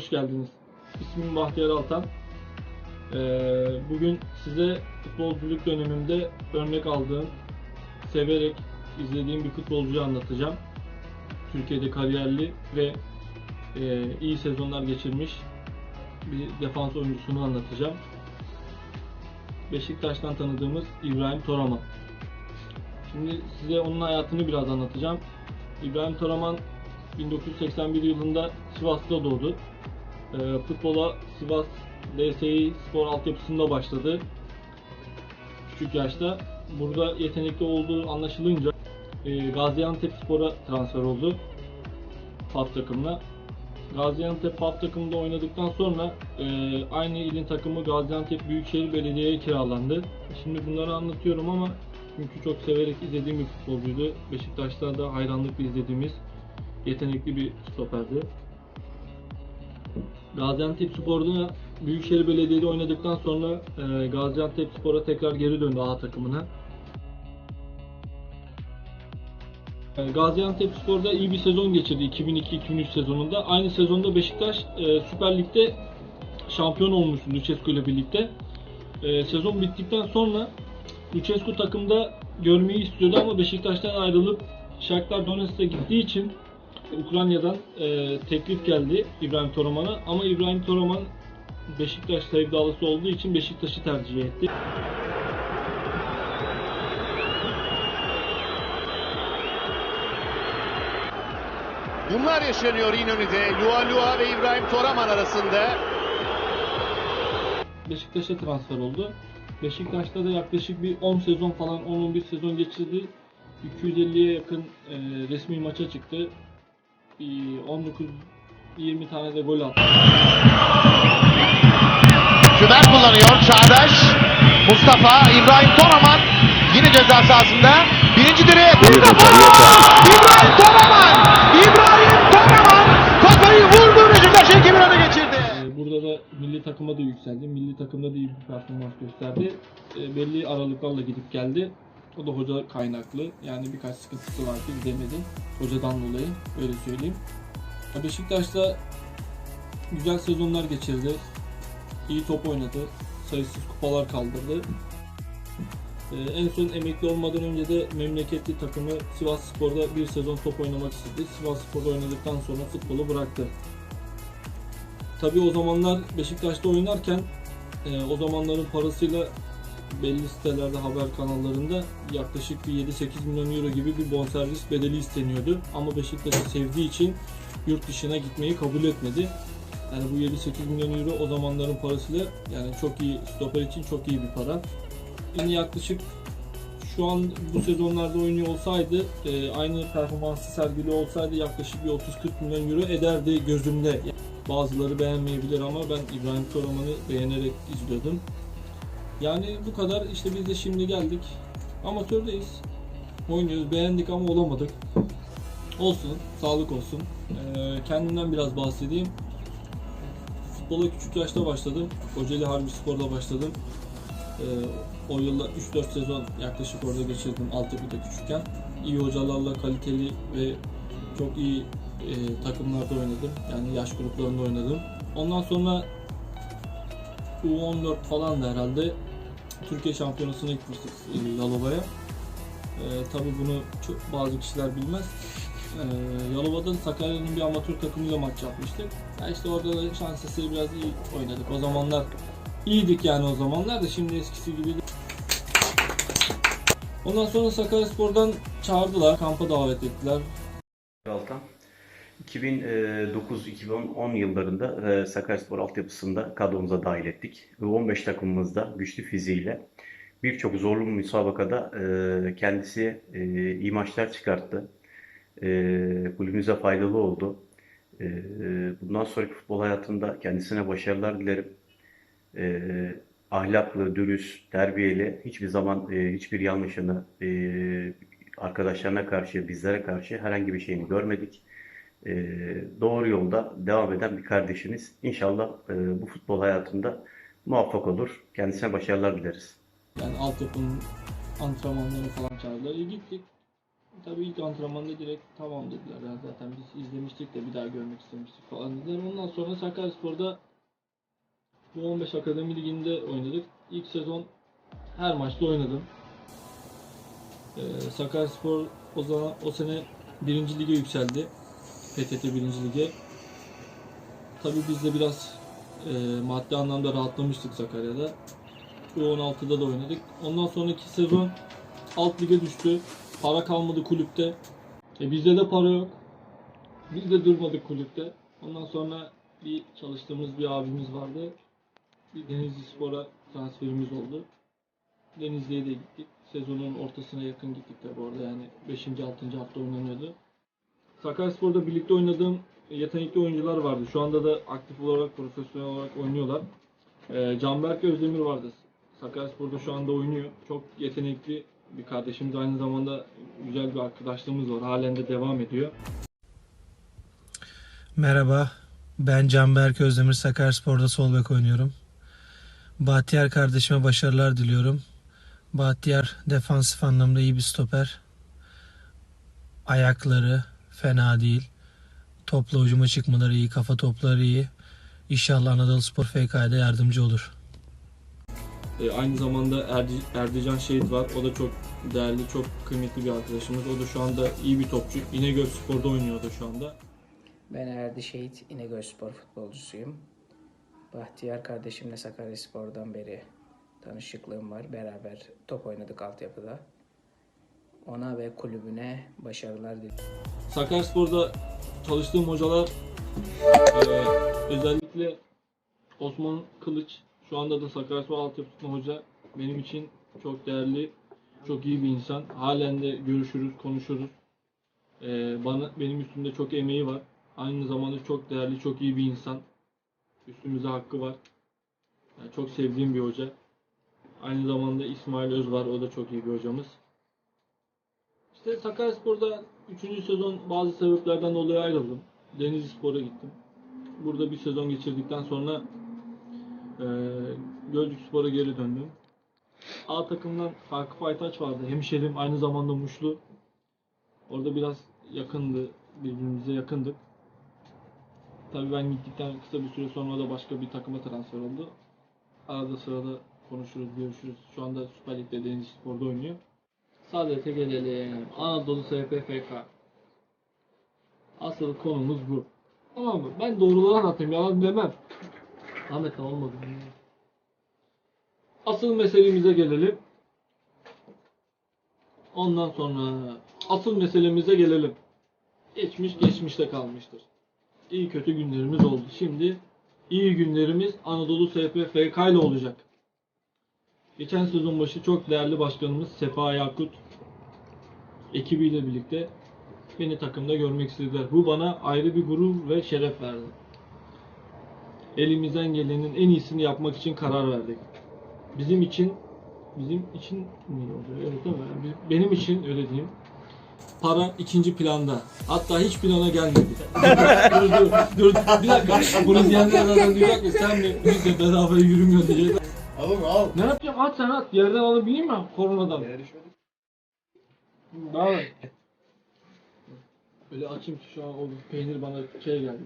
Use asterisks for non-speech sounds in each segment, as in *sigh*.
hoş geldiniz. İsmim Bahtiyar Altan. Ee, bugün size futbolculuk dönemimde örnek aldığım, severek izlediğim bir futbolcuyu anlatacağım. Türkiye'de kariyerli ve e, iyi sezonlar geçirmiş bir defans oyuncusunu anlatacağım. Beşiktaş'tan tanıdığımız İbrahim Toraman. Şimdi size onun hayatını biraz anlatacağım. İbrahim Toraman 1981 yılında Sivas'ta doğdu. Ee, futbola Sivas DSİ spor altyapısında başladı. Küçük yaşta. Burada yetenekli olduğu anlaşılınca e, Gaziantep Spor'a transfer oldu. FAP takımına. Gaziantep FAP takımında oynadıktan sonra e, aynı ilin takımı Gaziantep Büyükşehir Belediye'ye kiralandı. Şimdi bunları anlatıyorum ama çünkü çok severek izlediğim bir futbolcuydu. Beşiktaş'ta da hayranlıkla izlediğimiz yetenekli bir stoperdi. Gaziantep Spor'da Büyükşehir Belediye'de oynadıktan sonra e, Gaziantep Spor'a tekrar geri döndü A takımına. E, Gaziantep Spor'da iyi bir sezon geçirdi 2002-2003 sezonunda. Aynı sezonda Beşiktaş e, Süper Lig'de şampiyon olmuştu Lucescu ile birlikte. E, sezon bittikten sonra Lucescu takımda görmeyi istiyordu ama Beşiktaş'tan ayrılıp Shakhtar Donetsk'e gittiği için Ukrayna'dan e, teklif geldi İbrahim Toraman'a ama İbrahim Toraman Beşiktaş sevdalısı olduğu için Beşiktaş'ı tercih etti. Bunlar yaşanıyor İnönü'de. Lua Lua ve İbrahim Toraman arasında. Beşiktaş'a transfer oldu. Beşiktaş'ta da yaklaşık bir 10 sezon falan 10-11 sezon geçirdi. 250'ye yakın e, resmi maça çıktı. Bir 19 20 tane de gol attı. Tümer kullanıyor. Çağdaş. Mustafa. İbrahim Toraman. Yine ceza sahasında. Birinci direğe. Bir defa. İbrahim Toraman. İbrahim Toraman. Kafayı vurdu. Beşiktaş ekibini öne geçirdi. Ee, Burada da milli takıma da yükseldi. Milli takımda da iyi bir performans gösterdi. Ee, Belli aralıklarla gidip geldi. O da hoca kaynaklı. Yani birkaç sıkıntısı vardı gidemedi. Hocadan dolayı öyle söyleyeyim. Beşiktaş'ta güzel sezonlar geçirdi. İyi top oynadı. Sayısız kupalar kaldırdı. Ee, en son emekli olmadan önce de memleketli takımı Sivas Spor'da bir sezon top oynamak istedi. Sivas Spor'da oynadıktan sonra futbolu bıraktı. Tabii o zamanlar Beşiktaş'ta oynarken e, o zamanların parasıyla belli sitelerde haber kanallarında yaklaşık bir 7-8 milyon euro gibi bir bonservis bedeli isteniyordu. Ama Beşiktaş'ı sevdiği için yurt dışına gitmeyi kabul etmedi. Yani bu 7-8 milyon euro o zamanların parasıyla yani çok iyi stoper için çok iyi bir para. Yani yaklaşık şu an bu sezonlarda oynuyor olsaydı e, aynı performansı sergili olsaydı yaklaşık bir 30-40 milyon euro ederdi gözümde. Bazıları beğenmeyebilir ama ben İbrahim Toraman'ı beğenerek izliyordum. Yani bu kadar işte biz de şimdi geldik. Amatördeyiz. Oynuyoruz. Beğendik ama olamadık. Olsun. Sağlık olsun. Ee, kendimden biraz bahsedeyim. Futbola küçük yaşta başladım. Kocaeli Harbi Spor'da başladım. Ee, o yılda 3-4 sezon yaklaşık orada geçirdim altyapıda küçükken. İyi hocalarla kaliteli ve çok iyi e, takımlarda oynadım. Yani yaş gruplarında oynadım. Ondan sonra U14 falan da herhalde Türkiye Şampiyonası'na gitmiştik e, Yalova'ya. E, Tabi bunu çok, bazı kişiler bilmez. E, Yalova'da Sakarya'nın bir amatör takımıyla maç yapmıştık. Ya işte orada da şans eseri biraz iyi oynadık. O zamanlar iyiydik yani o zamanlar da şimdi eskisi gibi değil. Ondan sonra Sakaryaspor'dan çağırdılar, kampa davet ettiler. Altan. 2009-2010 yıllarında e, Sakaryaspor altyapısında kadromuza dahil ettik. Ve 15 takımımızda güçlü fiziğiyle birçok zorlu müsabakada e, kendisi e, iyi maçlar çıkarttı. Kulübümüze faydalı oldu. Bundan sonraki futbol hayatında kendisine başarılar dilerim. Ahlaklı, dürüst, terbiyeli, hiçbir zaman hiçbir yanlışını arkadaşlarına karşı, bizlere karşı herhangi bir şeyini görmedik. E, doğru yolda devam eden bir kardeşimiz. İnşallah e, bu futbol hayatında muvaffak olur. Kendisine başarılar dileriz. Yani altyapının antrenmanlarını falan çağırdılar. Gittik. Tabii ilk antrenmanda direkt tamam dediler. Ya zaten biz izlemiştik de bir daha görmek istemiştik falan dediler. Ondan sonra Sakaryaspor'da bu 15 Akademi Ligi'nde oynadık. İlk sezon her maçta oynadım. Ee, Sakaryaspor o zaman o sene birinci lige yükseldi. PTT birinci lige. Tabii biz de biraz e, maddi anlamda rahatlamıştık Sakarya'da. U16'da da oynadık. Ondan sonraki sezon alt lige düştü. Para kalmadı kulüpte. E bizde de para yok. Biz de durmadık kulüpte. Ondan sonra bir çalıştığımız bir abimiz vardı. Bir Denizli Spor'a transferimiz oldu. Denizli'ye de gittik. Sezonun ortasına yakın gittik tabi orada yani 5. 6. hafta oynanıyordu. Sakaryaspor'da birlikte oynadığım yetenekli oyuncular vardı. Şu anda da aktif olarak, profesyonel olarak oynuyorlar. Ee, Canberk Özdemir vardı. Sakaryaspor'da şu anda oynuyor. Çok yetenekli bir kardeşimiz. Aynı zamanda güzel bir arkadaşlığımız var. Halen de devam ediyor. Merhaba, ben Canberk Özdemir Sakaryaspor'da sol bek oynuyorum. Bahtiyar kardeşime başarılar diliyorum. Bahtiyar defansif anlamda iyi bir stoper. Ayakları fena değil. Topla hücuma çıkmaları iyi, kafa topları iyi. İnşallah Anadolu Spor FK'da yardımcı olur. Ee, aynı zamanda Erdi, Erdican Şehit var. O da çok değerli, çok kıymetli bir arkadaşımız. O da şu anda iyi bir topçu. İnegöl Spor'da oynuyordu şu anda. Ben Erdi Şehit, İnegöl Spor futbolcusuyum. Bahtiyar kardeşimle Sakaryaspor'dan beri tanışıklığım var. Beraber top oynadık altyapıda. Ona ve kulübüne başarılar diliyorum. Sakaryaspor'da çalıştığım hocalar eee, özellikle Osman Kılıç şu anda da Sakaryaspor altyapısında hoca benim için çok değerli, çok iyi bir insan. Halen de görüşürüz, konuşuruz. Eee, bana benim üstümde çok emeği var. Aynı zamanda çok değerli, çok iyi bir insan. Üstümüze hakkı var. Yani çok sevdiğim bir hoca. Aynı zamanda İsmail Öz var. O da çok iyi bir hocamız. İşte Sakaryaspor'da 3. sezon bazı sebeplerden dolayı ayrıldım. Denizli Spor'a gittim. Burada bir sezon geçirdikten sonra eee Gölcük Spor'a geri döndüm. A takımdan Farkı Aytaç vardı. Hemşerim aynı zamanda Muşlu. Orada biraz yakındı. Birbirimize yakındık. Tabii ben gittikten kısa bir süre sonra da başka bir takıma transfer oldu. Arada sırada konuşuruz, görüşürüz. Şu anda Süper Lig'de Denizli Spor'da oynuyor. Sadece gelelim. Anadolu SPFK. Asıl konumuz bu. Tamam mı? Ben doğruları anlatayım. Yalan demem. Ahmet olmadı. Asıl meselemize gelelim. Ondan sonra asıl meselemize gelelim. Geçmiş geçmişte kalmıştır. İyi kötü günlerimiz oldu. Şimdi iyi günlerimiz Anadolu SPFK ile olacak. Geçen sezon başı çok değerli başkanımız Sefa Yakut ekibiyle birlikte beni takımda görmek istediler. Bu bana ayrı bir gurur ve şeref verdi. Elimizden gelenin en iyisini yapmak için karar verdik. Bizim için bizim için mi oluyor? Evet değil mi? Benim için öyle diyeyim. Para ikinci planda. Hatta hiç plana gelmedi. *laughs* dur dur dur. Bir dakika. Bunu diyenler zaten diyecek mi? Sen mi? Biz de beraber yürümüyor diyecek. Oğlum al. Ne yapacağım? At sen at. Yerden alabileyim mi? Koronadan. Daha *laughs* Böyle açayım ki şu an o peynir bana şey geldi.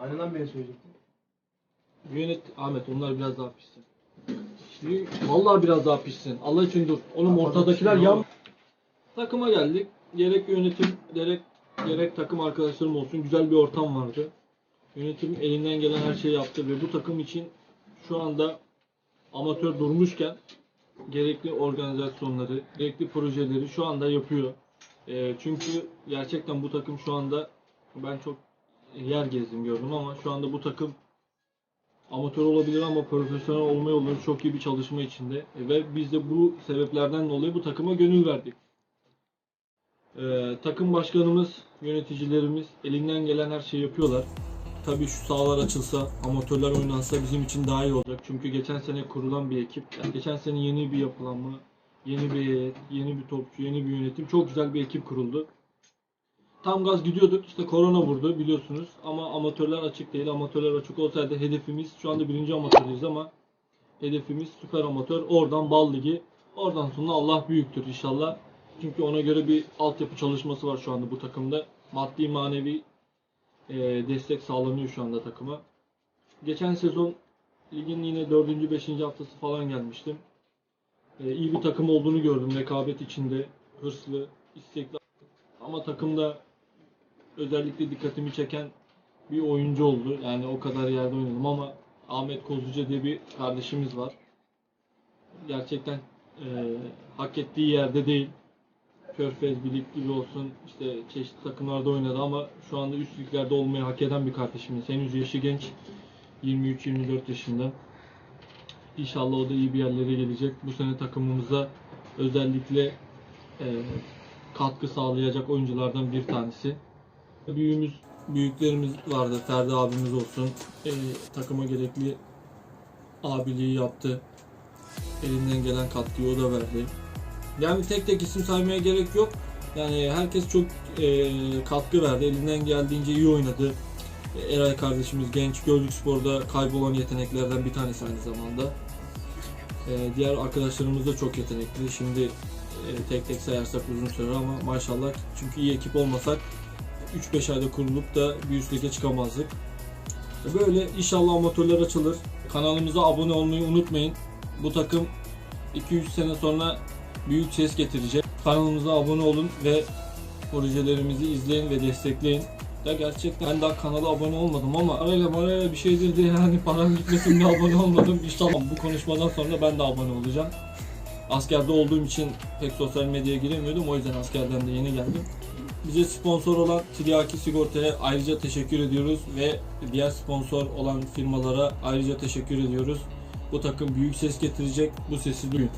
Annenden beni söyleyecektin. Yönet Ahmet onlar biraz daha pişsin. Şimdi vallahi biraz daha pişsin. Allah için dur. Oğlum ortadakiler yan. Takıma geldik. Gerek yönetim, gerek gerek takım arkadaşlarım olsun güzel bir ortam vardı. Yönetim elinden gelen her şeyi yaptı ve bu takım için şu anda amatör durmuşken gerekli organizasyonları, gerekli projeleri şu anda yapıyor. Ee, çünkü gerçekten bu takım şu anda ben çok yer gezdim gördüm ama şu anda bu takım amatör olabilir ama profesyonel olma yolları çok iyi bir çalışma içinde E, ve biz de bu sebeplerden dolayı bu takıma gönül verdik. Ee, takım başkanımız, yöneticilerimiz elinden gelen her şeyi yapıyorlar. Tabii şu sahalar açılsa, amatörler oynansa bizim için daha iyi olacak. Çünkü geçen sene kurulan bir ekip, yani geçen sene yeni bir yapılanma, yeni bir heyet, yeni bir topçu, yeni bir yönetim, çok güzel bir ekip kuruldu. Tam gaz gidiyorduk, işte korona vurdu biliyorsunuz ama amatörler açık değil. Amatörler açık olsaydı hedefimiz, şu anda birinci amatördayız ama hedefimiz süper amatör, oradan bal ligi, oradan sonra Allah büyüktür inşallah. Çünkü ona göre bir altyapı çalışması var şu anda bu takımda. Maddi manevi e, destek sağlanıyor şu anda takıma. Geçen sezon ligin yine 4. 5. haftası falan gelmiştim. E, iyi bir takım olduğunu gördüm. Rekabet içinde, hırslı, istekli. Ama takımda özellikle dikkatimi çeken bir oyuncu oldu. Yani o kadar yerde oynadım ama Ahmet Kozluca diye bir kardeşimiz var. Gerçekten e, hak ettiği yerde değil. Körfez, Bilik gibi olsun işte çeşitli takımlarda oynadı ama şu anda üst liglerde olmayı hak eden bir kardeşimiz. Henüz yaşı genç. 23-24 yaşında. İnşallah o da iyi bir yerlere gelecek. Bu sene takımımıza özellikle e, katkı sağlayacak oyunculardan bir tanesi. Büyüğümüz, büyüklerimiz vardı. Ferdi abimiz olsun. E, takıma gerekli abiliği yaptı. Elinden gelen katkıyı o da verdi. Yani tek tek isim saymaya gerek yok. Yani herkes çok e, katkı verdi. Elinden geldiğince iyi oynadı. Eray kardeşimiz genç. Gölcük Spor'da kaybolan yeteneklerden bir tanesi aynı zamanda. E, diğer arkadaşlarımız da çok yetenekli. Şimdi e, tek tek sayarsak uzun sürer ama maşallah çünkü iyi ekip olmasak 3-5 ayda kurulup da bir üst lige çıkamazdık. E, Böyle inşallah amatörler açılır. Kanalımıza abone olmayı unutmayın. Bu takım 2-3 sene sonra büyük ses getirecek. Kanalımıza abone olun ve projelerimizi izleyin ve destekleyin. Ya gerçekten ben daha kanala abone olmadım ama arayla marayla bir şeydir diye yani param gitmesin diye abone olmadım. İnşallah bu konuşmadan sonra ben de abone olacağım. Askerde olduğum için pek sosyal medyaya giremiyordum. O yüzden askerden de yeni geldim. Bize sponsor olan Tiryaki Sigorta'ya ayrıca teşekkür ediyoruz ve diğer sponsor olan firmalara ayrıca teşekkür ediyoruz. Bu takım büyük ses getirecek. Bu sesi duyun.